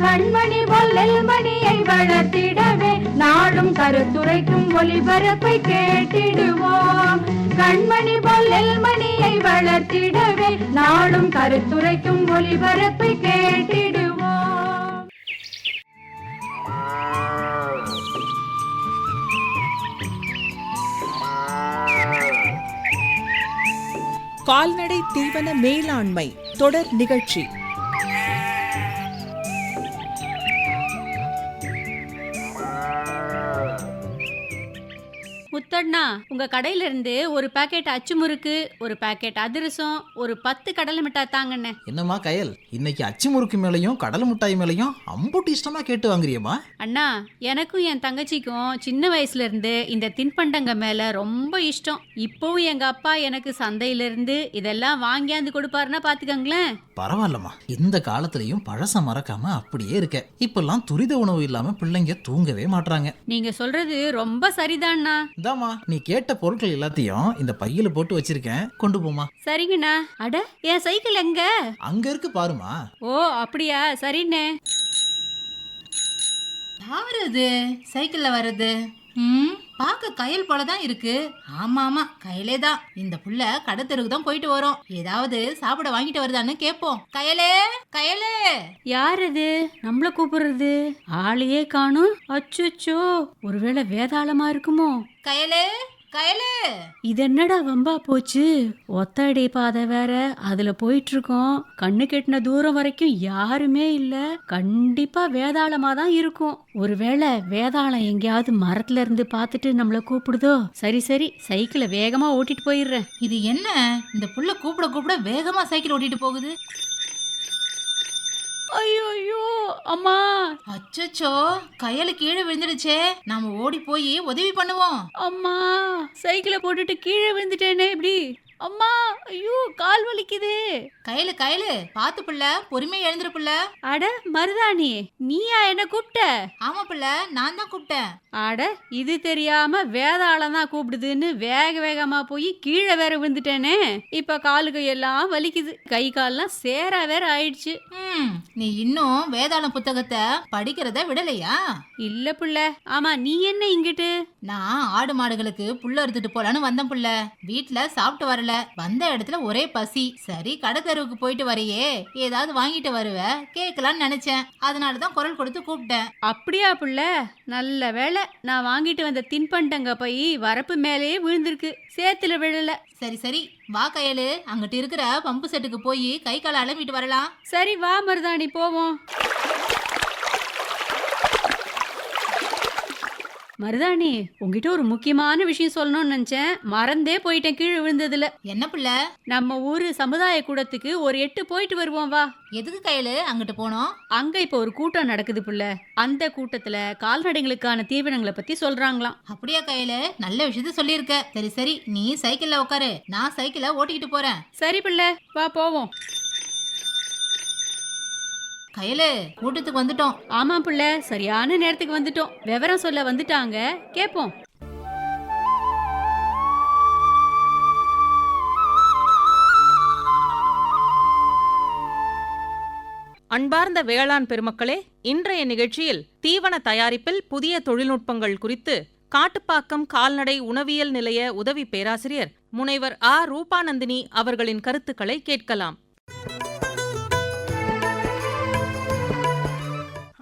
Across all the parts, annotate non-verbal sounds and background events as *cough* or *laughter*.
கண்மணி பொல்லல் மணியை வளர்த்திடவே நாடும் கருத்துரைக்கும் ஒளிபரப்பை கேட்டிடுவோம். கண்மணி பொல்லல் மணியை வளர்த்திடவே நாடும் கருத்துரைக்கும் ஒளிபரப்பை கேட்டிடுவோம். கால்நடை தீவன மேலாண்மை தொடர் நிகழ்ச்சி. முத்தண்ணா உங்க கடையில இருந்து ஒரு பாக்கெட் அச்சு முறுக்கு ஒரு பாக்கெட் அதிரசம் ஒரு பத்து கடலை மிட்டாய் தாங்கண்ணே. என்னம்மா கயல்? இன்னைக்கு அச்சு முறுக்கு மேலையும் கடலை மிட்டாய் மேலையும் அம்புட்டு இஷ்டமா கேட்டு வாங்குறியம்மா. அண்ணா எனக்கும் என் தங்கச்சிக்கும் சின்ன வயசுல இருந்து இந்த தின்பண்டங்க மேல ரொம்ப இஷ்டம். இப்போவும் எங்க அப்பா எனக்கு சந்தையில இருந்து இதெல்லாம் வாங்கியாந்து கொடுப்பாருன்னா பாத்துக்கங்களேன். பரவாயில்லம்மா. இந்த காலத்துலயும் பழச மறக்காம அப்படியே இருக்க. இப்பெல்லாம் துரித உணவு இல்லாம பிள்ளைங்க தூங்கவே மாட்றாங்க. நீங்க சொல்றது ரொம்ப சரிதான்ண்ணா இந்தாம்மா நீ கேட்ட பொருட்கள் எல்லாத்தையும் இந்த பையில போட்டு வச்சிருக்கேன். கொண்டு போமா சரிங்கண்ணா. அட என் சைக்கிள் எங்க? அங்க இருக்கு பாருமா. ஓ அப்படியா? சரிண்ணே. யார் அது? சைக்கிள்ல வர்றது? ம்? பார்க்க கயல் போல தான் இருக்கு. ஆமா ஆமா கயலே தான். இந்த புள்ள கடத்தெருக்கு தான் போயிட்டு வரோம். ஏதாவது சாப்பிட வாங்கிட்டு வருதான்னு கேட்போம். கயலே கயலே. யார் அது? நம்மள கூப்பிடுறது? ஆளையே காணும். அச்சோ ஒருவேளை வேதாளமா இருக்குமோ? கயலே. கயலே. இது என்னடா வம்பா போச்சு? ஒத்தடி பாதை வேற. அதுல போயிட்டு இருக்கோம் கண்ணு கெட்டின தூரம் வரைக்கும் யாருமே இல்ல. கண்டிப்பா வேதாளமா தான் இருக்கும். ஒருவேளை வேதாளம் எங்கேயாவது மரத்துல இருந்து பார்த்துட்டு நம்மள கூப்பிடுதோ? சரி சரி சைக்கிளை வேகமா ஓட்டிட்டு போயிடுறேன். இது என்ன? இந்த புள்ள கூப்பிட கூப்பிட வேகமா சைக்கிள் ஓட்டிட்டு போகுது. ஐயோ அம்மா. அச்சச்சோ கயலு கீழே விழுந்துடுச்சே. நாம ஓடி போய் உதவி பண்ணுவோம். அம்மா சைக்கிளை போட்டுட்டு கீழே விழுந்துட்டேனே இப்படி அம்மா ஐயோ கால் வலிக்குது. கயலு கயலு. பாத்து புள்ள பொறுமையா எழுந்துரு புள்ள. அட மருதாணி நீயா என்ன கூப்பிட்ட ஆமா புள்ள நான் தான் கூப்பிட்டேன் அட இது தெரியாம வேதாளம் தான் கூப்பிடுதுன்னு வேக வேகமா போய் கீழே வேற விழுந்துட்டேனே. இப்ப காலு கையெல்லாம் வலிக்குது. கை கால்லாம் சேரா வேற ஆயிடுச்சு. ம், நீ இன்னும் வேதாளம் புத்தகத்தை படிக்கிறத விடலையா? இல்ல புள்ள. ஆமா நீ என்ன இங்கிட்டு? நான் ஆடு மாடுகளுக்கு புல்ல அறுத்துட்டு போலான்னு வந்தேன் புள்ள. வீட்ல சாப்பிட்டு வரல. வந்த இடத்துல ஒரே பசி. சரி கடை தெருவுக்கு போயிட்டு வரையே. ஏதாவது வாங்கிட்டு வருவ? கேட்கலான்னு நினைச்சேன். அதனாலதான் குரல் கொடுத்து கூப்பிட்டேன். அப்படியா புள்ள? நல்ல வேளை நான் வாங்கிட்டு வந்த தின்பண்டங்க போய் வரப்பு மேலேயே விழுந்திருக்கு. சேத்துல விழல. சரி சரி. வா கையலு. அங்கிட்டு இருக்கிற பம்பு செட்டுக்கு போய் கை காலை அலம்பிட்டு வரலாம். சரி வா மருதாணி போவோம். மருதாணி உங்ககிட்ட ஒரு முக்கியமான விஷயம் சொல்லணும்னு நினைச்சேன். மறந்தே போயிட்டேன் கீழே விழுந்ததுல. என்ன புள்ள? நம்ம ஊரு சமுதாய கூடத்துக்கு ஒரு எட்டு போயிட்டு வருவோம் வா. எதுக்கு கையலு? அங்கிட்டு போனோம். அங்க இப்ப ஒரு கூட்டம் நடக்குது புள்ள. அந்த கூட்டத்துல கால்நடைகளுக்கான தீவனங்களை பத்தி சொல்றாங்களாம். அப்படியா கையலு? நல்ல விஷயத்த சொல்லியிருக்க. சரி சரி நீ சைக்கிள்ல உட்காரு நான் சைக்கிளை ஓட்டிக்கிட்டு போறேன். சரி புள்ள வா போவோம். கையலு கூட்டத்துக்கு வந்துட்டோம். ஆமா புள்ள சரியான நேரத்துக்கு வந்துட்டோம். விவரம் சொல்ல வந்துட்டாங்க. கேப்போம். அன்பார்ந்த வேளாண் பெருமக்களே இன்றைய நிகழ்ச்சியில் தீவன தயாரிப்பில் புதிய தொழில்நுட்பங்கள் குறித்து காட்டுப்பாக்கம் கால்நடை உணவியல் நிலைய உதவி பேராசிரியர் முனைவர் ஆ ரூபானந்தினி அவர்களின் கருத்துக்களை கேட்கலாம்.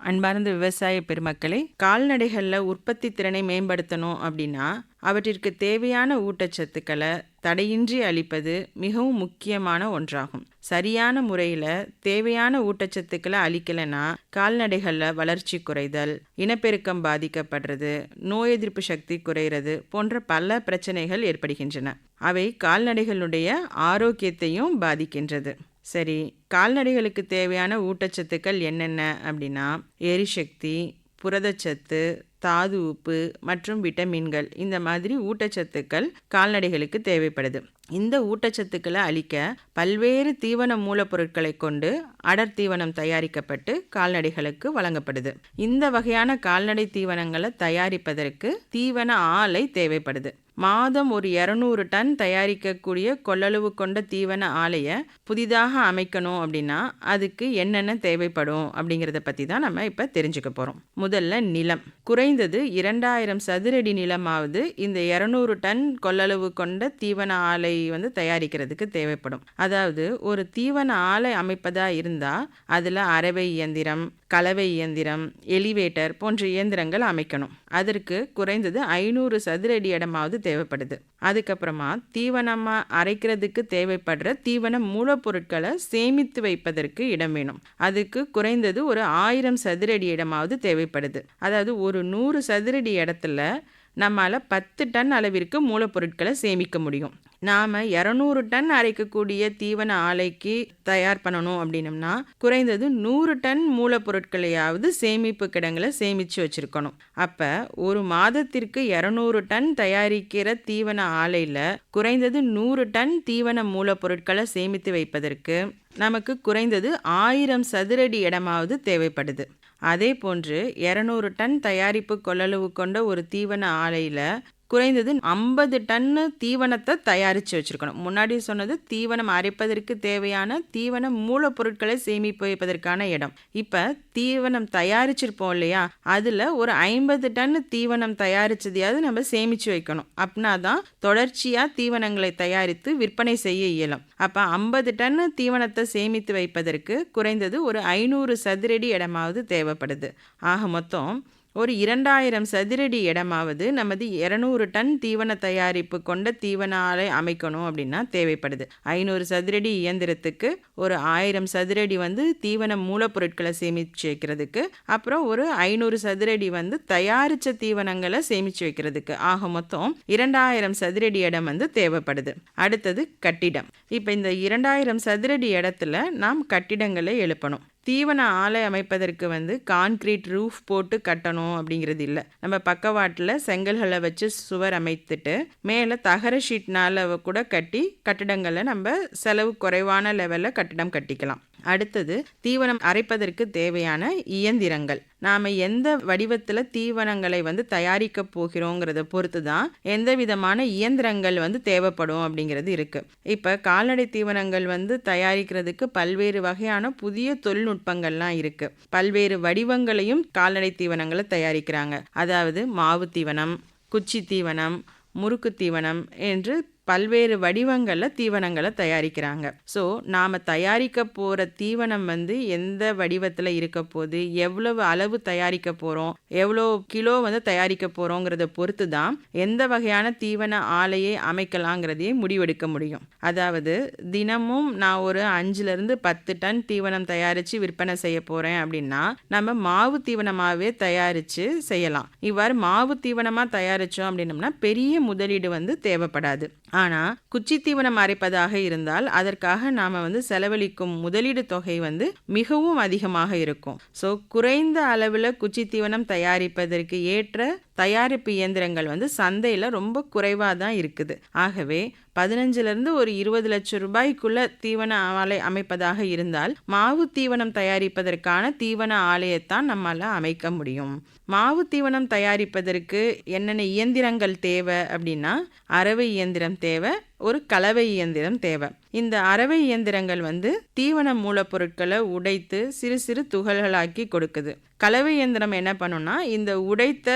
அன்பார்ந்த விவசாய பெருமக்களை கால்நடைகளில் உற்பத்தி திறனை மேம்படுத்தணும் அப்படின்னா அவற்றிற்கு தேவையான ஊட்டச்சத்துக்களை தடையின்றி அளிப்பது மிகவும் முக்கியமான ஒன்றாகும். சரியான முறையில் தேவையான ஊட்டச்சத்துக்களை அளிக்கலைன்னா கால்நடைகளில் வளர்ச்சி குறைதல் இனப்பெருக்கம் பாதிக்கப்படுறது நோய் எதிர்ப்பு சக்தி குறைகிறது போன்ற பல பிரச்சனைகள் ஏற்படுகின்றன. அவை கால்நடைகளுடைய ஆரோக்கியத்தையும் பாதிக்கின்றது. சரி கால்நடைகளுக்கு தேவையான ஊட்டச்சத்துக்கள் என்னென்ன அப்படின்னா எரிசக்தி புரதச்சத்து தாது உப்பு மற்றும் விட்டமின்கள். இந்த மாதிரி ஊட்டச்சத்துக்கள் கால்நடைகளுக்கு தேவைப்படுது. இந்த ஊட்டச்சத்துக்களை அளிக்க பல்வேறு தீவன மூலப்பொருட்களை கொண்டு அடர் தீவனம் தயாரிக்கப்பட்டு கால்நடைகளுக்கு வழங்கப்படுது. இந்த வகையான கால்நடை தீவனங்களை தயாரிப்பதற்கு தீவன ஆலை தேவைப்படுது. மாதம் ஒரு இரநூறு டன் தயாரிக்கக்கூடிய கொள்ளளவு கொண்ட தீவன ஆலையை புதிதாக அமைக்கணும் அப்படின்னா அதுக்கு என்னென்ன தேவைப்படும் அப்படிங்கிறத பற்றி தான் நம்ம இப்போ தெரிஞ்சுக்க போகிறோம் முதல்ல நிலம். குறைந்தது இரண்டாயிரம் சதுரடி நிலமாவது இந்த இரநூறு டன் கொள்ளளவு கொண்ட தீவன ஆலை வந்து தயாரிக்கிறதுக்கு தேவைப்படும். அதாவது ஒரு தீவன ஆலை அமைப்பதாக இருந்தால் அதில் அரவை இயந்திரம் கலவை இயந்திரம் எலிவேட்டர் போன்ற இயந்திரங்கள் அமைக்கணும். அதற்கு குறைந்தது ஐநூறு சதுர அடி இடமாவது தேவைப்படுது. அதுக்கப்புறமா தீவனமாக அரைக்கிறதுக்கு தேவைப்படுற தீவன மூலப்பொருட்களை சேமித்து வைப்பதற்கு இடம் வேணும். அதுக்கு குறைந்தது ஒரு ஆயிரம் சதுரடி இடமாவது தேவைப்படுது. அதாவது ஒரு நூறு சதுரடி இடத்துல நம்மால் பத்து டன் அளவிற்கு மூலப்பொருட்களை சேமிக்க முடியும். நாம் இரநூறு டன் அரைக்கக்கூடிய தீவன ஆலைக்கு தயார் பண்ணணும் அப்படின்னம்னா குறைந்தது நூறு டன் மூலப்பொருட்களையாவது சேமிப்பு கிடங்களை சேமித்து வச்சுருக்கணும். அப்போ ஒரு மாதத்திற்கு இரநூறு டன் தயாரிக்கிற தீவன ஆலையில் குறைந்தது நூறு டன் தீவன மூலப்பொருட்களை சேமித்து வைப்பதற்கு நமக்கு குறைந்தது ஆயிரம் சதுரடி இடமாவது தேவைப்படுது. அதே போன்று இரநூறு டன் தயாரிப்பு கொள்ளளவு கொண்ட ஒரு தீவன ஆலையில் குறைந்தது ஐம்பது டன்னு தீவனத்தை தயாரித்து வச்சுருக்கணும். முன்னாடி சொன்னது தீவனம் அரைப்பதற்கு தேவையான தீவன மூலப்பொருட்களை சேமிப்பு வைப்பதற்கான இடம். இப்போ தீவனம் தயாரிச்சிருப்போம் இல்லையா? அதில் ஒரு ஐம்பது டன்னு தீவனம் தயாரிச்சதையாவது நம்ம சேமித்து வைக்கணும். அப்படின்னா தான் தொடர்ச்சியாக தீவனங்களை தயாரித்து விற்பனை செய்ய இயலும். அப்போ ஐம்பது டன்னு தீவனத்தை சேமித்து வைப்பதற்கு குறைந்தது ஒரு ஐநூறு சதுரடி இடமாவது தேவைப்படுது. ஆக மொத்தம் ஒரு இரண்டாயிரம் சதுரடி இடமாவது நமது இரநூறு டன் தீவன தயாரிப்பு கொண்ட தீவன ஆலை அமைக்கணும் அப்படின்னா தேவைப்படுது. ஐநூறு சதுரடி இயந்திரத்துக்கு ஒரு ஆயிரம் சதுரடி வந்து தீவன மூலப்பொருட்களை சேமித்து வைக்கிறதுக்கு அப்புறம் ஒரு ஐநூறு சதுரடி வந்து தயாரித்த தீவனங்களை சேமித்து வைக்கிறதுக்கு. ஆக மொத்தம் இரண்டாயிரம் சதுரடி இடம் வந்து தேவைப்படுது. அடுத்தது கட்டிடம். இப்போ இந்த இரண்டாயிரம் சதுரடி இடத்துல நாம் கட்டிடங்களை எழுப்பணும். தீவன ஆலை அமைப்பதற்கு வந்து கான்கிரீட் ரூஃப் போட்டு கட்டணும் அப்படிங்கிறது இல்லை. நம்ம பக்கவாட்டில் செங்கல்களை வச்சு சுவர் அமைத்துட்டு மேலே தகர ஷீட்னால் கூட கட்டி கட்டிடங்களை நம்ம செலவு குறைவான லெவலில் கட்டிடம் கட்டிக்கலாம். அடுத்தது தீவனம் அரைப்பதற்கு தேவையான இயந்திரங்கள். நாம் எந்த வடிவத்தில் தீவனங்களை வந்து தயாரிக்க போகிறோங்கிறத பொறுத்து தான் எந்த விதமான இயந்திரங்கள் வந்து தேவைப்படும் அப்படிங்கிறது இருக்குது இப்போ கால்நடை தீவனங்கள் வந்து தயாரிக்கிறதுக்கு பல்வேறு வகையான புதிய தொழில்நுட்பங்கள்லாம் இருக்குது பல்வேறு வடிவங்களையும் கால்நடை தீவனங்களை தயாரிக்கிறாங்க. அதாவது மாவு தீவனம் குச்சி தீவனம் முறுக்கு தீவனம் என்று பல்வேறு வடிவங்களில் தீவனங்களை தயாரிக்கிறாங்க. ஸோ நாம் தயாரிக்க போகிற தீவனம் வந்து எந்த வடிவத்தில் இருக்க போகுது எவ்வளவு அளவு தயாரிக்க போகிறோம் எவ்வளோ கிலோ வந்து தயாரிக்க போகிறோங்கிறத பொறுத்து தான் எந்த வகையான தீவன ஆலையை அமைக்கலாங்கிறதையும் முடிவெடுக்க முடியும். அதாவது தினமும் நான் ஒரு அஞ்சுலேருந்து பத்து டன் தீவனம் தயாரித்து விற்பனை செய்ய போகிறேன் அப்படின்னா நம்ம மாவு தீவனமாகவே தயாரித்து செய்யலாம். இவ்வாறு மாவு தீவனமாக தயாரித்தோம் அப்படின்னம்னா பெரிய முதலீடு வந்து தேவைப்படாது. ஆனால் குச்சி தீவனம் அரைப்பதாக இருந்தால் அதற்காக நாம் வந்து செலவழிக்கும் முதலீடு தொகை வந்து மிகவும் அதிகமாக இருக்கும். ஸோ குறைந்த அளவில் குச்சி தீவனம் தயாரிப்பதற்கு ஏற்ற தயாரிப்பு இயந்திரங்கள் வந்து சந்தையில் ரொம்ப குறைவாக தான் இருக்குது. ஆகவே பதினஞ்சுலேருந்து ஒரு இருபது லட்சம் ரூபாய்க்குள்ள தீவன ஆலை அமைப்பதாக இருந்தால் மாவு தீவனம் தயாரிப்பதற்கான தீவன ஆலையைத்தான் நம்மால் அமைக்க முடியும். மாவு தீவனம் தயாரிப்பதற்கு என்னென்ன இயந்திரங்கள் தேவை அப்படின்னா அரவை இயந்திரம் தேவை ஒரு கலவை இயந்திரம் தேவை. இந்த அறவை இயந்திரங்கள் வந்து தீவன மூலப்பொருட்களை உடைத்து சிறு சிறு துகள்களாக்கி கொடுக்குது. கலவை இயந்திரம் என்ன பண்ணுன்னா இந்த உடைத்த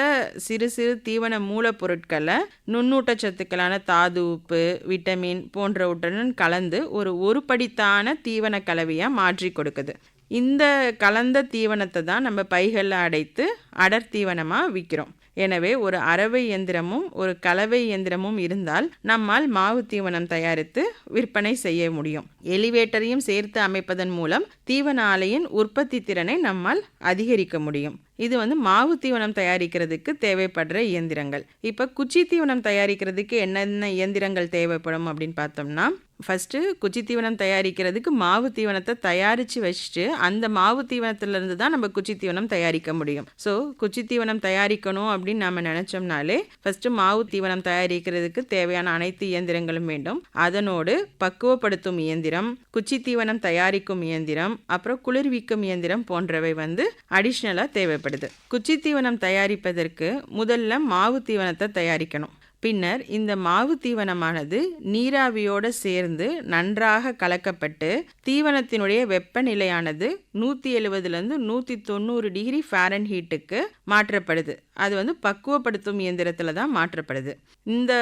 சிறு சிறு தீவன மூலப்பொருட்களை நுண்ணூட்டச்சத்துக்களான தாது உப்பு விட்டமின் போன்றவற்றுடன் கலந்து ஒரு ஒருபடித்தான தீவன கலவையாக மாற்றி கொடுக்குது. இந்த கலந்த தீவனத்தை தான் நம்ம பைகளில் அடைத்து அடர் தீவனமாக விற்கிறோம் எனவே ஒரு அரவை இயந்திரமும் ஒரு கலவை இயந்திரமும் இருந்தால் நம்மால் மாவு தீவனம் தயாரித்து விற்பனை செய்ய முடியும். எலிவேட்டரையும் சேர்த்து அமைப்பதன் மூலம் தீவன ஆலையின் உற்பத்தி திறனை நம்மால் அதிகரிக்க முடியும். இது வந்து மாவு தீவனம் தயாரிக்கிறதுக்கு தேவைப்படுற இயந்திரங்கள். இப்போ குச்சி தீவனம் தயாரிக்கிறதுக்கு என்னென்ன இயந்திரங்கள் தேவைப்படும் அப்படின்னு பார்த்தோம்னா ஃபஸ்ட்டு குச்சி தீவனம் தயாரிக்கிறதுக்கு மாவு தீவனத்தை தயாரித்து வச்சுட்டு அந்த மாவு தீவனத்திலேருந்து தான் நம்ம குச்சி தீவனம் தயாரிக்க முடியும். ஸோ குச்சி தீவனம் தயாரிக்கணும் அப்படின்னு நம்ம நினச்சோம்னாலே ஃபஸ்ட்டு மாவு தீவனம் தயாரிக்கிறதுக்கு தேவையான அனைத்து இயந்திரங்களும் வேண்டும். அதனோடு பக்குவப்படுத்தும் இயந்திரம் குச்சி தீவனம் தயாரிக்கும் இயந்திரம் அப்புறம் குளிர்விக்கும் இயந்திரம் போன்றவை வந்து அடிஷ்னலாக தேவைப்படும் தேவைப்படுது குச்சி தீவனம் தயாரிப்பதற்கு முதல்ல மாவு தீவனத்தை தயாரிக்கணும். பின்னர் இந்த மாவு தீவனமானது நீராவியோடு சேர்ந்து நன்றாக கலக்கப்பட்டு தீவனத்தினுடைய வெப்பநிலையானது நூற்றி எழுபதுலேருந்து நூற்றி தொண்ணூறு டிகிரி ஃபேரன் ஹீட்டுக்கு மாற்றப்படுது. அது வந்து பக்குவப்படுத்தும் இயந்திரத்தில் தான் மாற்றப்படுது. இந்த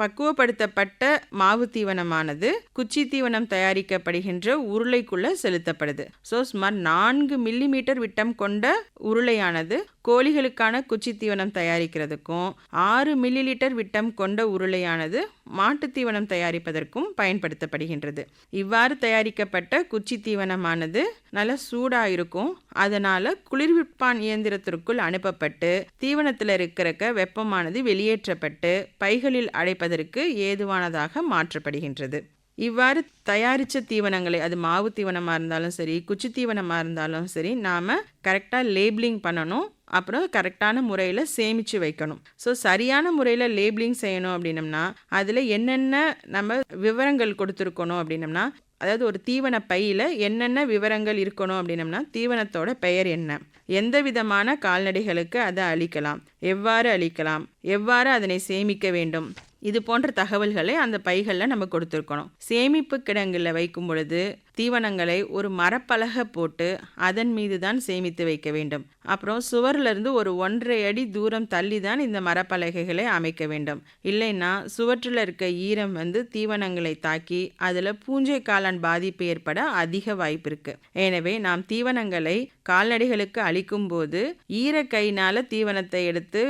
பக்குவப்படுத்தப்பட்ட மாவு தீவனமானது குச்சி தீவனம் தயாரிக்கப்படுகின்ற உருளைக்குள்ளே செலுத்தப்படுது. ஸோ சுமார் நான்கு மில்லிமீட்டர் விட்டம் கொண்ட உருளையானது கோழிகளுக்கான குச்சி தீவனம் தயாரிக்கிறதுக்கும் ஆறு மில்லி லிட்டர் விட்டம் கொண்ட உருளையானது மாட்டு தீவனம் தயாரிப்பதற்கும் பயன்படுத்தப்படுகின்றது. இவ்வாறு தயாரிக்கப்பட்ட குச்சி தீவனமானது நல்ல சூடாக இருக்கும் அதனால் குளிர்விப்பான் இயந்திரத்திற்குள் அனுப்பப்பட்டு தீவனத்தில் இருக்கிறக்க வெப்பமானது வெளியேற்றப்பட்டு பைகளில் அடைப்பதற்கு ஏதுவானதாக மாற்றப்படுகின்றது. இவ்வாறு தயாரித்த தீவனங்களை அது மாவு தீவனமாக இருந்தாலும் சரி குச்சி தீவனமாக இருந்தாலும் சரி நாம் கரெக்டாக லேபிளிங் பண்ணணும். அப்புறம் கரெக்டான முறையில் சேமித்து வைக்கணும். ஸோ சரியான முறையில் லேபிளிங் செய்யணும் அப்படின்னம்னா அதில் என்னென்ன நம்ம விவரங்கள் கொடுத்துருக்கணும் அப்படின்னம்னா அதாவது ஒரு தீவன பையில் என்னென்ன விவரங்கள் இருக்கணும் அப்படின்னம்னா தீவனத்தோட பெயர் என்ன? எந்த விதமான கால்நடைகளுக்கு அதை அளிக்கலாம் எவ்வாறு அளிக்கலாம் எவ்வாறு அதனை சேமிக்க வேண்டும்? இது போன்ற தகவல்களை அந்த பைகளில் நம்ம கொடுத்துருக்கணும். சேமிப்பு கிடங்கில் வைக்கும் பொழுது தீவனங்களை ஒரு மரப்பலகை போட்டு அதன் மீது தான் சேமித்து வைக்க வேண்டும். அப்புறம் சுவர்லேருந்து ஒரு ஒன்றரை அடி தூரம் தள்ளி தான் இந்த மரப்பலகைகளை அமைக்க வேண்டும். இல்லைன்னா சுவற்றில் இருக்க ஈரம் வந்து தீவனங்களை தாக்கி அதில் பூஞ்சை காளான் பாதிப்பு ஏற்பட அதிக வாய்ப்பு இருக்கு. எனவே நாம் தீவனங்களை கால்நடைகளுக்கு அளிக்கும் போது ஈர கையினால் தீவனத்தை எடுத்து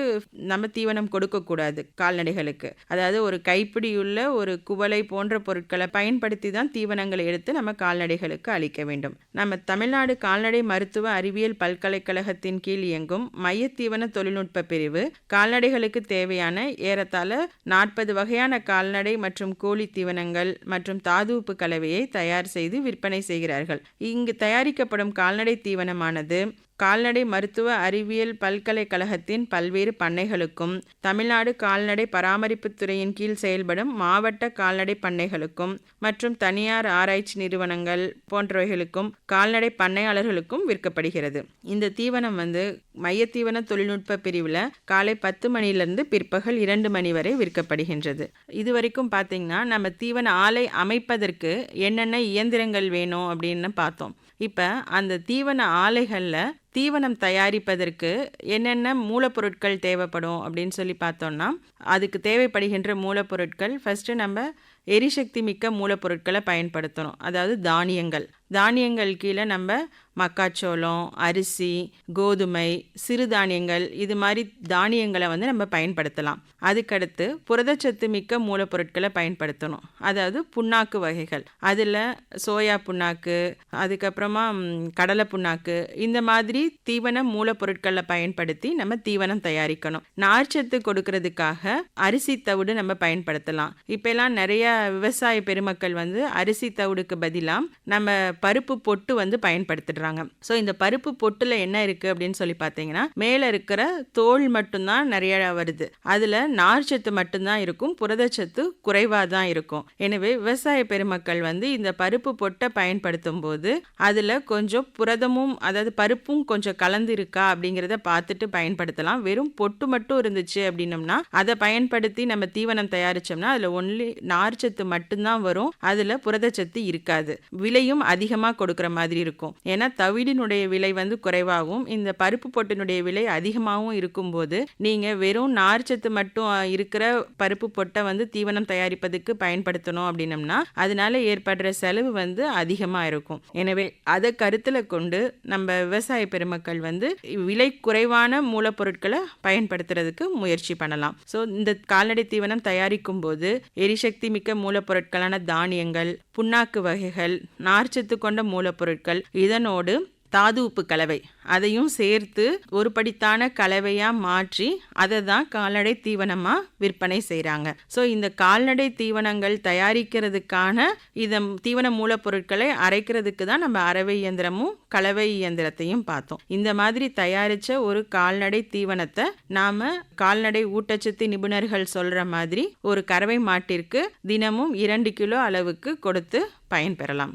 நம்ம தீவனம் கொடுக்கக்கூடாது கால்நடைகளுக்கு. அதாவது ஒரு கைப்பிடியுள்ள ஒரு குவளை போன்ற பொருட்களை பயன்படுத்தி தான் தீவனங்களை எடுத்து நம்ம கால்நடைகளுக்கு அளிக்க வேண்டும். நம்ம தமிழ்நாடு கால்நடை மருத்துவ அறிவியல் பல்கலைக்கழகத்தின் கீழ் இயங்கும் மைய தீவன தொழில்நுட்ப பிரிவு கால்நடைகளுக்கு தேவையான ஏறத்தாழ நாற்பது வகையான கால்நடை மற்றும் கோழி தீவனங்கள் மற்றும் தாதுவுப்பு கலவையை தயார் செய்து விற்பனை செய்கிறார்கள். இங்கு தயாரிக்கப்படும் கால்நடை தீவனமானது கால்நடை மருத்துவ அறிவியல் பல்கலைக்கழகத்தின் பல்வேறு பண்ணைகளுக்கும் தமிழ்நாடு கால்நடை பராமரிப்புத் துறையின் கீழ் செயல்படும் மாவட்ட கால்நடை பண்ணைகளுக்கும் மற்றும் தனியார் ஆராய்ச்சி நிறுவனங்கள் போன்றவைகளுக்கும் கால்நடை பண்ணையாளர்களுக்கும் விற்கப்படுகிறது. இந்த தீவனம் வந்து மைய தீவன தொழில்நுட்ப பிரிவில் காலை பத்து மணியிலிருந்து பிற்பகல் இரண்டு மணி வரை விற்கப்படுகின்றது. இது வரைக்கும் பார்த்தீங்கன்னா நம்ம தீவன ஆலை அமைப்பதற்கு என்னென்ன இயந்திரங்கள் வேணும் அப்படின்னு பார்த்தோம். இப்போ அந்த தீவன ஆலைகளில் தீவனம் தயாரிப்பதற்கு என்னென்ன மூலப்பொருட்கள் தேவைப்படும் அப்படின்னு சொல்லி பார்த்தோம்னா அதுக்கு தேவைப்படுகின்ற மூலப்பொருட்கள் ஃபஸ்ட்டு நம்ம எரிசக்தி மிக்க மூலப்பொருட்களை பயன்படுத்தணும். அதாவது தானியங்கள். தானியங்கள் கீழே நம்ம மக்காச்சோளம் அரிசி கோதுமை சிறுதானியங்கள் இது மாதிரி தானியங்களை வந்து நம்ம பயன்படுத்தலாம். அதுக்கடுத்து புரதச்சத்து மிக்க மூலப்பொருட்களை பயன்படுத்தணும். அதாவது புண்ணாக்கு வகைகள். அதில் சோயா புண்ணாக்கு அதுக்கப்புறமா கடலை புண்ணாக்கு இந்த மாதிரி தீவன மூலப்பொருட்களை பயன்படுத்தி நம்ம தீவனம் தயாரிக்கணும். நார்ச்சத்து கொடுக்கறதுக்காக அரிசி தவிடு நம்ம பயன்படுத்தலாம். இப்பெல்லாம் நிறைய விவசாய பெருமக்கள் வந்து அரிசி தவிடுக்கு பதிலாக நம்ம பருப்பு பொட்டு வந்து பயன்படுத்திடுறாங்க. ஸோ இந்த பருப்பு பொட்டில் என்ன இருக்குது அப்படின்னு சொல்லி பார்த்தீங்கன்னா மேலே இருக்கிற தோல் மட்டும்தான் நிறைய வருது. அதில் நார்ச்சத்து மட்டும்தான் இருக்கும் புரதச்சத்து குறைவாக தான் இருக்கும். எனவே விவசாய பெருமக்கள் வந்து இந்த பருப்பு பொட்டை பயன்படுத்தும் போது அதில் கொஞ்சம் புரதமும் அதாவது பருப்பும் கொஞ்சம் கலந்து இருக்கா அப்படிங்கிறத பார்த்துட்டு பயன்படுத்தலாம். வெறும் பொட்டு மட்டும் இருந்துச்சு அப்படின்னம்னா அதை பயன்படுத்தி நம்ம தீவனம் தயாரிச்சோம்னா அதில் ஒன்லி நார்ச்சத்து மட்டும்தான் வரும் அதில் புரதச்சத்து இருக்காது. விலையும் அதிக அதிகமாக கொடுக்குற மாதிரி இருக்கும். ஏன்னா தவிடினுடைய விலை வந்து குறைவாகவும் இந்த பருப்பு பொட்டினுடைய விலை அதிகமாகவும் இருக்கும்போது நீங்கள் வெறும் நார்ச்சத்து மட்டும் இருக்கிற பருப்பு பொட்டை வந்து தீவனம் தயாரிப்பதுக்கு பயன்படுத்தணும் அப்படின்னம்னா அதனால ஏற்படுற செலவு வந்து அதிகமாக இருக்கும். எனவே அதை கருத்தில் கொண்டு நம்ம விவசாய பெருமக்கள் வந்து விலை குறைவான மூலப்பொருட்களை பயன்படுத்துறதுக்கு முயற்சி பண்ணலாம். ஸோ இந்த கால்நடை தீவனம் தயாரிக்கும் போது எரிசக்தி மிக்க மூலப்பொருட்களான தானியங்கள் புண்ணாக்கு வகைகள் நார்ச்சத்து கொண்ட மூலப்பொருட்கள். இதனோடு தாது உப்பு கலவை. அதையும் சேர்த்து ஒரு படித்தான கலவையாக மாற்றி அதை தான் கால்நடை தீவனமாக விற்பனை செய்கிறாங்க ஸோ இந்த கால்நடை தீவனங்கள் தயாரிக்கிறதுக்கான இத தீவன மூலப்பொருட்களை அரைக்கிறதுக்கு தான் நம்ம அரவை இயந்திரமும் கலவை இயந்திரத்தையும் பார்த்தோம். இந்த மாதிரி தயாரித்த ஒரு கால்நடை தீவனத்தை நாம் கால்நடை ஊட்டச்சத்து நிபுணர்கள் சொல்கிற மாதிரி ஒரு கறவை மாட்டிற்கு தினமும் இரண்டு கிலோ அளவுக்கு கொடுத்து பயன்பெறலாம்.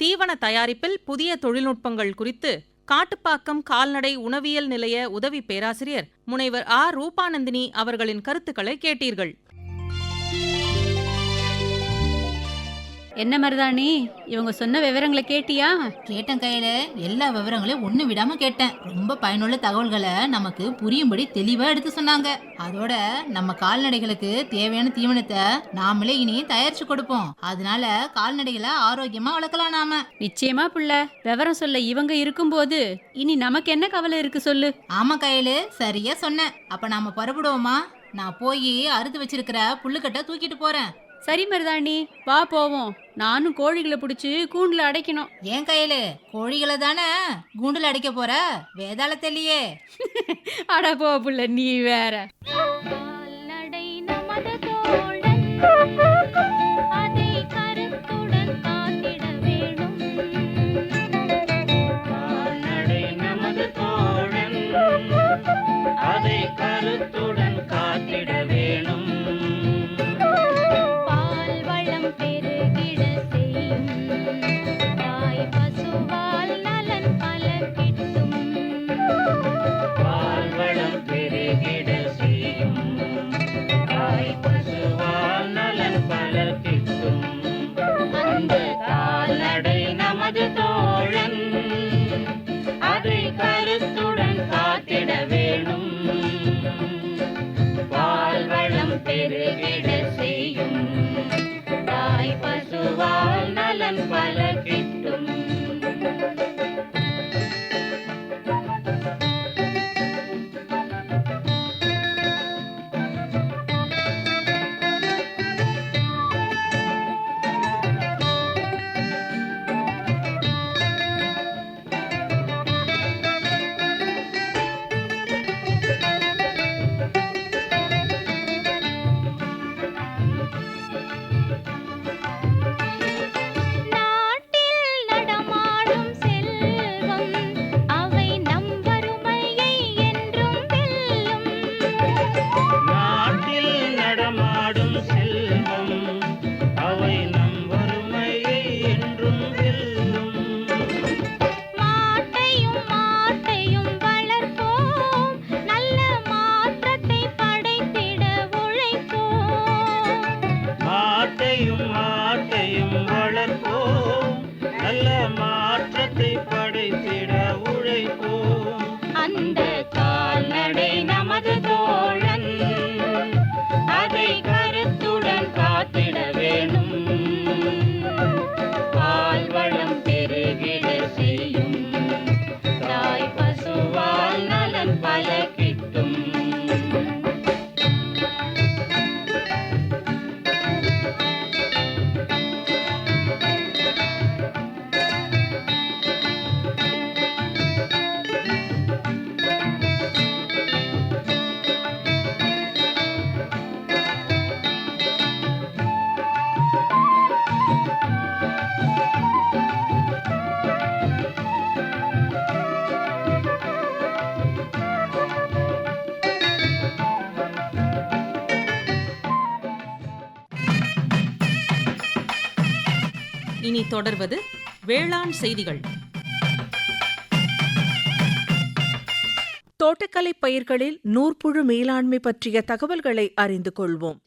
தீவன தயாரிப்பில் புதிய தொழில்நுட்பங்கள் குறித்து காட்டுப்பாக்கம் கால்நடை உணவியல் நிலைய உதவி பேராசிரியர் முனைவர் ஆ ரூபானந்தினி அவர்களின் கருத்துக்களை கேட்டீர்கள். என்ன மருதாணி? இவங்க சொன்ன விவரங்களை கேட்டியா? கேட்டேன் கையில. எல்லா விவரங்களையும் ஒண்ணு விடாம கேட்டேன். ரொம்ப பயனுள்ள தகவல்களை நமக்கு புரியும்படி தெளிவா எடுத்து சொன்னாங்க. அதோட நம்ம கால்நடைகளுக்கு தேவையான தீவனத்தை நாமளே இனி தயாரிச்சு கொடுப்போம். அதனால கால்நடைகளை ஆரோக்கியமா வளர்க்கலாம் நாம. நிச்சயமா புள்ள. விவரம் சொல்ல இவங்க இருக்கும்போது இனி நமக்கு என்ன கவலை இருக்கு சொல்லு. ஆமா கையில. சரியா சொன்ன அப்ப நாம புறப்படுவோமா? நான் போய் அறுத்து வச்சிருக்கிற புல்லுக்கட்டை தூக்கிட்டு போறேன். சரி மருதாணி வா போவோம். நானும் கோழிகளை பிடிச்சி கூண்டுல அடைக்கணும். ஏன் கையில? கோழிகளை தானே கூண்டுல அடைக்க போற? வேதாள தெல்லியே. *laughs* அட போ புள்ள நீ வேற. தொடர்வது வேளாண் செய்திகள். தோட்டக்கலை பயிர்களில் நூற்புழு மேலாண்மை பற்றிய தகவல்களை அறிந்து கொள்வோம்.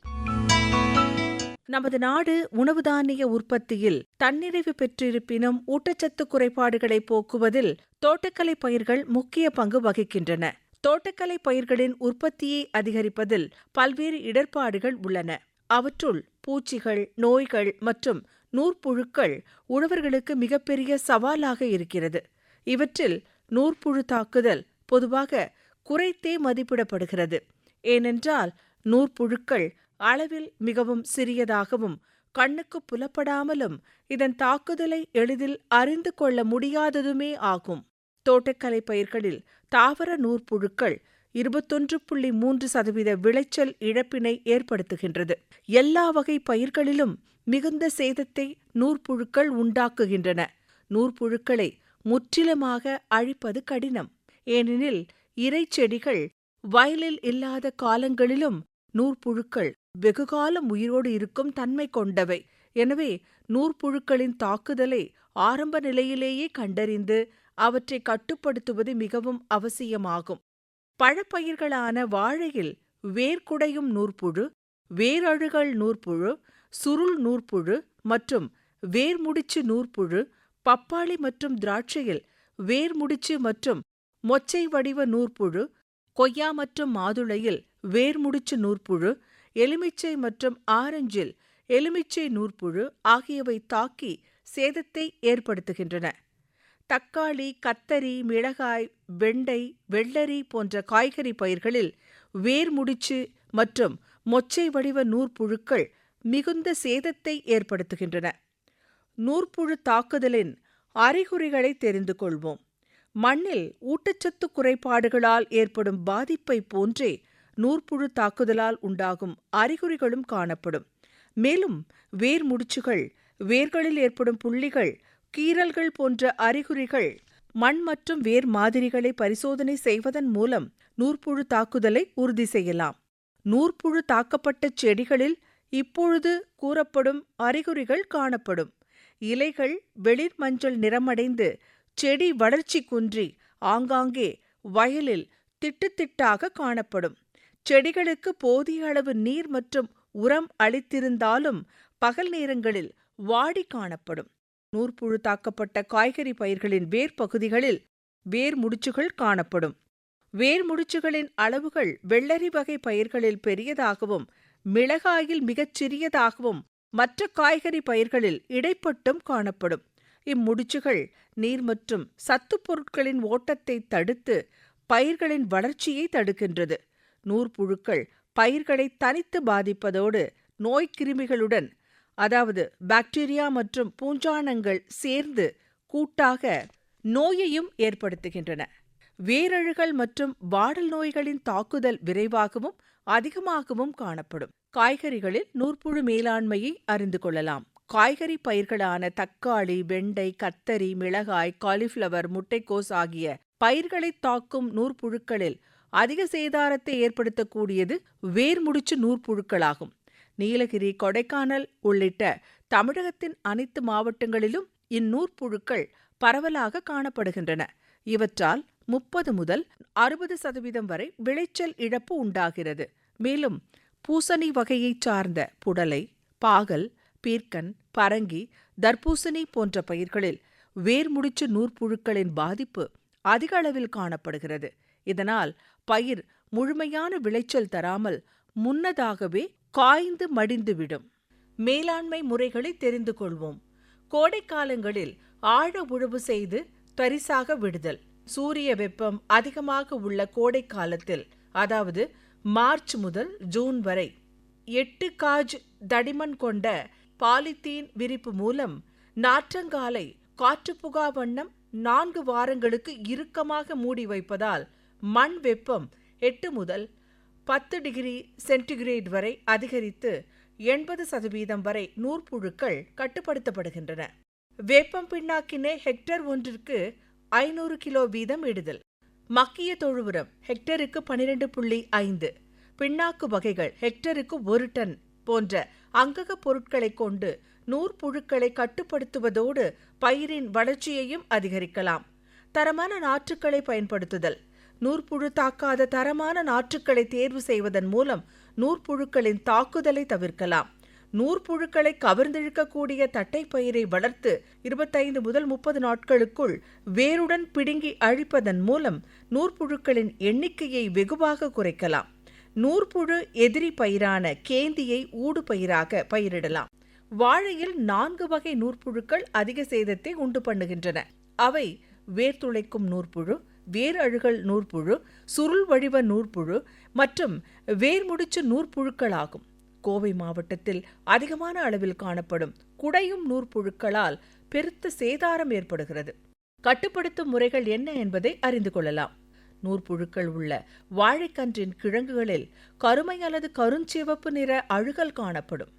நமது நாடு உணவு தானிய உற்பத்தியில் தன்னிறைவு பெற்றிருப்பினும் ஊட்டச்சத்து குறைபாடுகளை போக்குவதில் தோட்டக்கலை பயிர்கள் முக்கிய பங்கு வகிக்கின்றன. தோட்டக்கலை பயிர்களின் உற்பத்தியை அதிகரிப்பதில் பல்வேறு இடர்பாடுகள் உள்ளன. அவற்றுள் பூச்சிகள் நோய்கள் மற்றும் நூற்புழுக்கள் உழவர்களுக்கு மிகப்பெரிய சவாலாக இருக்கிறது. இவற்றில் நூற்புழு தாக்குதல் பொதுவாக குறைத்தே மதிப்பிடப்படுகிறது. ஏனென்றால் நூற்புழுக்கள் அளவில் மிகவும் சிறியதாகவும் கண்ணுக்கு புலப்படாமலும் இதன் தாக்குதலை எளிதில் அறிந்து கொள்ள முடியாததுமே ஆகும். தோட்டக்கலை பயிர்களில் தாவர நூற்புழுக்கள் இருபத்தொன்று புள்ளி மூன்று சதவீத விளைச்சல் இழப்பினை ஏற்படுத்துகின்றது. எல்லா வகை பயிர்களிலும் மிகுந்த சேதத்தை நூற்புழுக்கள் உண்டாக்குகின்றன. நூற்புழுக்களை முற்றிலுமாக அழிப்பது கடினம். ஏனெனில் இறைச்செடிகள் வயலில் இல்லாத காலங்களிலும் நூற்புழுக்கள் வெகுகாலம் உயிரோடு இருக்கும் தன்மை கொண்டவை. எனவே நூற்புழுக்களின் தாக்குதலை ஆரம்ப நிலையிலேயே கண்டறிந்து அவற்றை கட்டுப்படுத்துவது மிகவும் அவசியமாகும். பழப்பயிர்களான வாழையில் வேர்க்குடையும் நூற்புழு வேரழுகல் நூற்புழு சுருள் நூற்புழு மற்றும் வேர்முடிச்சு நூற்புழு பப்பாளி மற்றும் திராட்சையில் வேர்முடிச்சு மற்றும் மொச்சை வடிவ நூற்புழு கொய்யா மற்றும் மாதுளையில் வேர்முடிச்சு நூற்புழு எலுமிச்சை மற்றும் ஆரஞ்சில் எலுமிச்சை நூற்புழு ஆகியவை தாக்கி சேதத்தை ஏற்படுத்துகின்றன. தக்காளி கத்தரி மிளகாய் வெண்டை வெள்ளரி போன்ற காய்கறி பயிர்களில் வேர்முடிச்சு மற்றும் மொச்சை வடிவ நூற்புழுக்கள் மிகுந்த சேதத்தை ஏற்படுத்துகின்றன. நூற்புழு தாக்குதலின் அறிகுறிகளை தெரிந்து கொள்வோம். மண்ணில் ஊட்டச்சத்து குறைபாடுகளால் ஏற்படும் பாதிப்பை போன்றே நூற்புழு தாக்குதலால் உண்டாகும் அறிகுறிகளும் காணப்படும். மேலும் வேர் முடிச்சுகள் வேர்களில் ஏற்படும் புள்ளிகள் கீறல்கள் போன்ற அறிகுறிகள் மண் மற்றும் வேர் மாதிரிகளை பரிசோதனை செய்வதன் மூலம் நூற்புழு தாக்குதலை உறுதி செய்யலாம். நூற்புழு தாக்கப்பட்ட செடிகளில் இப்பொழுது கூறப்படும் அறிகுறிகள் காணப்படும். இலைகள் வெளிர் மஞ்சள் நிறமடைந்து செடி வளர்ச்சி குன்றி ஆங்காங்கே வயலில் திட்டுத்திட்டாக காணப்படும். செடிகளுக்கு போதிய அளவு நீர் மற்றும் உரம் அளித்திருந்தாலும் பகல் நேரங்களில் வாடி காணப்படும். நூற்புழு தாக்கப்பட்ட காய்கறி பயிர்களின் வேர் பகுதிகளில் வேர் முடிச்சுகள் காணப்படும். வேர் முடிச்சுகளின் அளவுகள் வெள்ளரி வகை பயிர்களில் பெரியதாகவும் மிளகாயில் மிகச் சிறியதாகவும் மற்ற காய்கறி பயிர்களில் இடைப்பட்டும் காணப்படும். இம்முடிச்சுகள் நீர் மற்றும் சத்துப் பொருட்களின் ஓட்டத்தை தடுத்து பயிர்களின் வளர்ச்சியை தடுக்கின்றது. நூற்புழுக்கள் பயிர்களை தனித்து பாதிப்பதோடு நோய்க்கிருமிகளுடன் அதாவது பாக்டீரியா மற்றும் பூஞ்சானங்கள் சேர்ந்து கூட்டாக நோயையும் ஏற்படுத்துகின்றன. வேரழுகல் மற்றும் வாடல் நோய்களின் தாக்குதல் விரைவாகவும் அதிகமாகவும் காணப்படும். காய்கறிகளில் நூற்புழு மேலாண்மையை அறிந்து கொள்ளலாம். காய்கறி பயிர்களான தக்காளி வெண்டை கத்தரி மிளகாய் காலிஃப்ளவர் முட்டைக்கோஸ் ஆகிய பயிர்களை தாக்கும் நூற்புழுக்களில் அதிக சேதாரத்தை ஏற்படுத்தக்கூடியது வேர்முடிச்சு நூற்புழுக்களாகும். நீலகிரி கொடைக்கானல் உள்ளிட்ட தமிழகத்தின் அனைத்து மாவட்டங்களிலும் இந்நூற்புழுக்கள் பரவலாக காணப்படுகின்றன. இவற்றால் முப்பது முதல் அறுபது சதவீதம் வரை விளைச்சல் இழப்பு உண்டாகிறது. மேலும் பூசணி வகையைச் சார்ந்த புடலை பாகல் பீர்க்கன் பரங்கி தர்பூசணி போன்ற பயிர்களில் வேர்முடிச்சு நூற்புழுக்களின் பாதிப்பு அதிக அளவில் காணப்படுகிறது. இதனால் பயிர் முழுமையான விளைச்சல் தராமல் முன்னதாகவே காய்ந்து மடிந்துவிடும். மேலாண்மை முறைகளை தெரிந்து கொள்வோம். கோடைக்காலங்களில் ஆழ உழவு செய்து தரிசாக விடுதல். சூரிய வெப்பம் அதிகமாக உள்ள கோடை காலத்தில் அதாவது மார்ச் முதல் ஜூன் வரை எட்டு காஜ் தடிமன் கொண்ட பாலித்தீன் விரிப்பு மூலம் நாற்றங்காலை காற்றுப்புகா வண்ணம் நான்கு வாரங்களுக்கு இறுக்கமாக மூடி வைப்பதால் மண் வெப்பம் எட்டு முதல் பத்து டிகிரி சென்டிகிரேட் வரை அதிகரித்து எண்பது சதவீதம் வரை நூற்புழுக்கள் கட்டுப்படுத்தப்படுகின்றன. வேப்பம் பிண்ணாக்கினை ஹெக்டர் ஒன்றிற்கு ஐநூறு கிலோ வீதம் இடுதல். மக்கிய தொழு உரம் ஹெக்டருக்கு பனிரெண்டு புள்ளி ஐந்து. பிண்ணாக்கு வகைகள் ஹெக்டருக்கு ஒரு டன் போன்ற அங்கக பொருட்களை கொண்டு நூற்புழுக்களை கட்டுப்படுத்துவதோடு பயிரின் வளர்ச்சியையும் அதிகரிக்கலாம். தரமான நாற்றுக்களை பயன்படுத்துதல். நூற்புழு தாக்காத தரமான நாற்றுக்களை தேர்வு செய்வதன் மூலம் நூற்புழுக்களின் தாக்குதலை தவிர்க்கலாம். நூற்புழுக்களை கவர்ந்திழுக்கக்கூடிய தட்டைப்பயிரை வளர்த்து இருபத்தைந்து முதல் முப்பது நாட்களுக்குள் வேருடன் பிடுங்கி அழிப்பதன் மூலம் நூற்புழுக்களின் எண்ணிக்கையை வெகுவாக குறைக்கலாம். நூற்புழு எதிரி பயிரான கேந்தியை ஊடு பயிராக பயிரிடலாம். வாழையில் நான்கு வகை நூற்புழுக்கள் அதிக சேதத்தை உண்டு பண்ணுகின்றன. அவை வேர் துளைக்கும் நூற்புழு வேர் அழுகல் நூற்புழு சுருள் வடிவ நூற்புழு மற்றும் வேர்முடிச்சு நூற்புழுக்களாகும் கோவை மாவட்டத்தில் அதிகமான அளவில் காணப்படும் குடையும் நூற்புழுக்களால் பெருத்த சேதாரம் ஏற்படுகிறது. கட்டுப்படுத்தும் முறைகள் என்ன என்பதை அறிந்து கொள்ளலாம். நூற்புழுக்கள் உள்ள வாழைக்கன்றின் கிழங்குகளில் கருமை அல்லது கருஞ்சிவப்பு நிற அழுகல் காணப்படும்.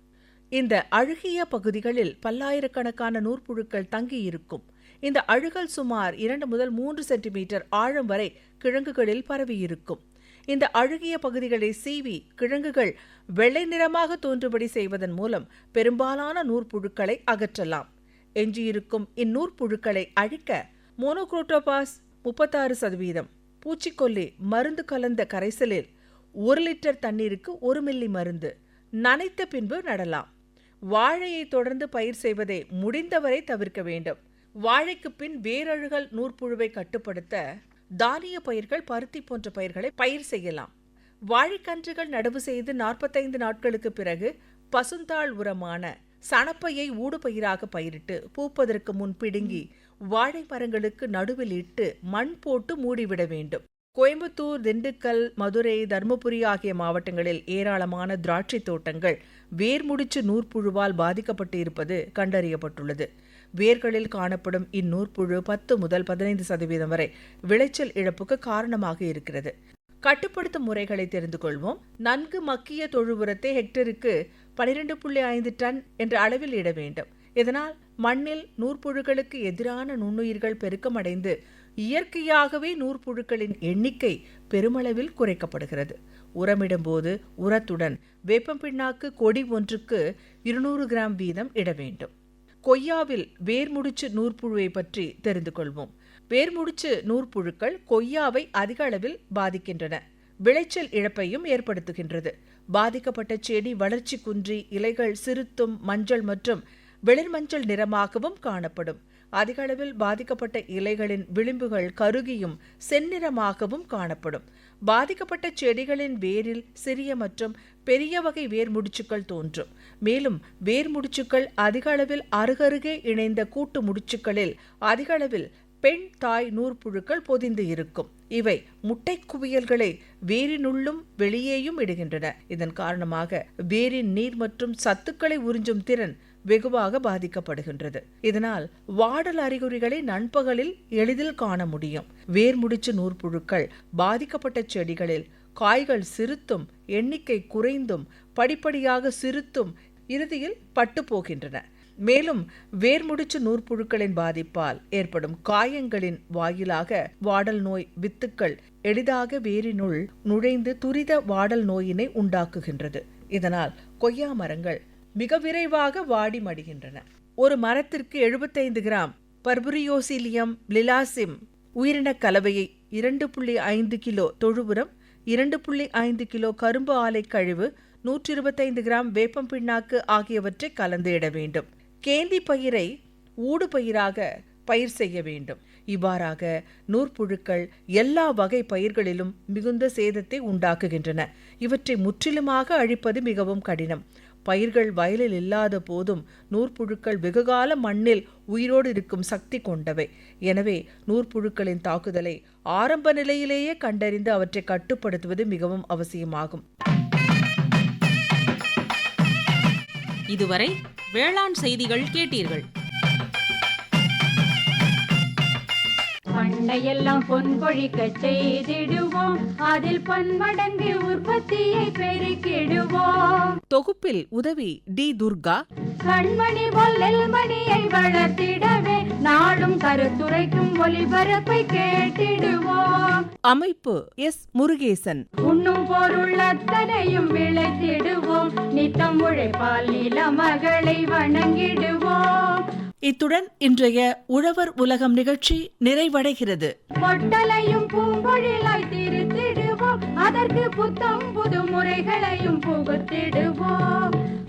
இந்த அழுகிய பகுதிகளில் பல்லாயிரக்கணக்கான நூற்புழுக்கள் தங்கியிருக்கும். இந்த அழுகல் சுமார் இரண்டு முதல் மூன்று சென்டிமீட்டர் ஆழம் வரை கிழங்குகளில் பரவியிருக்கும். இந்த அழுகிய பகுதிகளை சீவி கிழங்குகள் வெள்ளை நிறமாக தோன்றுபடி செய்வதன் மூலம் பெரும்பாலான நூற்புழுக்களை அகற்றலாம். எஞ்சியிருக்கும் இந்நூற்புழுக்களை அழிக்க மோனோக்ரோட்டோபாஸ் முப்பத்தாறு சதவீதம் பூச்சிக்கொல்லி மருந்து கலந்த கரைசலில் ஒரு லிட்டர் தண்ணீருக்கு ஒரு மில்லி மருந்து நனைத்த பின்பு நடலாம். வாழையை தொடர்ந்து பயிர் செய்வதை முடிந்தவரை தவிர்க்க வேண்டும். வாழைக்கு பின் வேரழுகல் நூற்புழுவை கட்டுப்படுத்த தானிய பயிர்கள் பருத்தி போன்ற பயிர்களை பயிர் செய்யலாம். வாழைக்கன்றுகள் நடவு செய்து நாற்பத்தைந்து நாட்களுக்கு பிறகு பசுந்தாள் உரமான சணப்பையை ஊடுபயிராக பயிரிட்டு பூப்பதற்கு முன் பிடுங்கி வாழை மரங்களுக்கு நடுவில் இட்டு மண் போட்டு மூடிவிட வேண்டும். கோயம்புத்தூர் திண்டுக்கல் மதுரை தருமபுரி ஆகிய மாவட்டங்களில் ஏராளமான திராட்சை தோட்டங்கள் வேர்முடிச்சு நூற்புழுவால் பாதிக்கப்பட்டு இருப்பது கண்டறியப்பட்டுள்ளது. வேர்களில் காணப்படும் இந்நூற்புழு பத்து முதல் பதினைந்து சதவீதம் வரை விளைச்சல் இழப்புக்கு காரணமாக இருக்கிறது. கட்டுப்படுத்தும் முறைகளை தெரிந்து கொள்வோம். நன்கு மக்கிய தொழு உரத்தை ஹெக்டருக்கு பனிரெண்டு புள்ளி ஐந்து டன் என்ற அளவில் இட வேண்டும். இதனால் மண்ணில் நூற்புழுக்களுக்கு எதிரான நுண்ணுயிர்கள் பெருக்கமடைந்து இயற்கையாகவே நூற்புழுக்களின் எண்ணிக்கை பெருமளவில் குறைக்கப்படுகிறது. உரமிடும்போது உரத்துடன் வேப்பம் பிண்ணாக்கு கொடி ஒன்றுக்கு இருநூறு கிராம் வீதம் இட வேண்டும். கொய்யாவில் வேர்முடிச்சு நூற்புழுவை பற்றி தெரிந்து கொள்வோம். வேர்முடிச்சு நூற்புழுக்கள் கொய்யாவை அதிக அளவில் பாதிக்கின்றன. விளைச்சல் இழப்பையும் ஏற்படுத்துகின்றது. பாதிக்கப்பட்ட செடி வளர்ச்சி குன்றி இலைகள் சிறுத்தும் மஞ்சள் மற்றும் வெளிர் மஞ்சள் நிறமாகவும் காணப்படும். அதிக அளவில் பாதிக்கப்பட்ட இலைகளின் விளிம்புகள் கருகியும் செந்நிறமாகவும் காணப்படும். பாதிக்கப்பட்ட செடிகளின் வேரில் சிறிய மற்றும் பெரிய வகை வேர்முடிச்சுக்கள் தோன்றும். மேலும் வேர்முடிச்சுக்கள் அதிக அளவில் அருகருகே இணைந்த கூட்டு முடிச்சுக்களில் அதிக அளவில் பெண் தாய் நூற்புழுக்கள் பொதிந்து இருக்கும். இவை முட்டை குவியல்களை வேரினுள்ளும் வெளியேயும் இடுகின்றன. இதன் காரணமாக வேரின் நீர் மற்றும் சத்துக்களை உறிஞ்சும் திறன் வெகுவாக பாதிக்கப்படுகின்றது. இதனால் வாடல் அறிகுறிகளை நண்பகலில் எளிதில் காண முடியும். வேர்முடிச்சு நூற்புழுக்கள் பாதிக்கப்பட்ட செடிகளில் காய்கள் சிறுத்தும் எண்ணிக்கை குறைந்தும் படிப்படியாக சிறுத்தும் இறுதியில் பட்டு போகின்றன. மேலும் வேர்முடிச்சு நூற்புழுக்களின் பாதிப்பால் ஏற்படும் காயங்களின் வாயிலாக வாடல் நோய் வித்துக்கள் எளிதாக வேரினுள் நுழைந்து துரித வாடல் நோயினை உண்டாக்குகின்றது. இதனால் கொய்யா மரங்கள் மிக விரைவாக வாடி மடிகின்றன. ஒரு மரத்திற்கு எழுபத்தைந்து கிராம் பர்புரியோசிலியம் லிலாசிம் உயிரின கலவையை இரண்டு புள்ளி ஐந்து கிலோ தொழுபுரம் இரண்டு புள்ளி ஐந்து கிலோ கரும்பு ஆலை கழிவு நூற்றி இருபத்தைந்து கிராம் வேப்பம் பிண்ணாக்கு ஆகியவற்றை கலந்து இட வேண்டும். கேந்தி பயிரை ஊடு பயிராக பயிர் செய்ய வேண்டும். இவ்வாறாக நூற்புழுக்கள் எல்லா வகை பயிர்களிலும் மிகுந்த சேதத்தை உண்டாக்குகின்றன. இவற்றை முற்றிலுமாக அழிப்பது மிகவும் கடினம். பயிர்கள் வயலில் இல்லாத போதும் நூற்புழுக்கள் வெகுகால மண்ணில் உயிரோடு இருக்கும் சக்தி கொண்டவை. எனவே நூற்புழுக்களின் தாக்குதலை ஆரம்ப நிலையிலேயே கண்டறிந்து அவற்றை கட்டுப்படுத்துவது மிகவும் அவசியமாகும். இதுவரை வேளாண் செய்திகள் கேட்டீர்கள். பண்டையெல்லாம் பொன் கொழிக்க செய்திடுவோம். அதில் பன்மடங்கு உற்பத்தியை பெருக்கிடுவோம். தொகுப்பில் உதவி டி துர்கா. கண்மணி பொல்லல் மணியை வளர்த்திடவே நாடும் கருத்துரைக்கும் ஒளிபரப்பை கேட்டிடுவோம். அமைப்பு எஸ் முருகேசன். உண்ணும் பொருள் அத்தனையும் விளைத்திடுவோம். நித்தம் உழைப்பால் நில மகளை வணங்கிடுவோம். இத்துடன் இன்றைய உழவர் உலகம் நிகழ்ச்சி நிறைவடைகிறது. பொட்டலையும் பூங்கொழிலாய் திருத்திடுவோம். அதற்கு புத்தம் புது முறைகளையும் புகுத்திடுவோம்.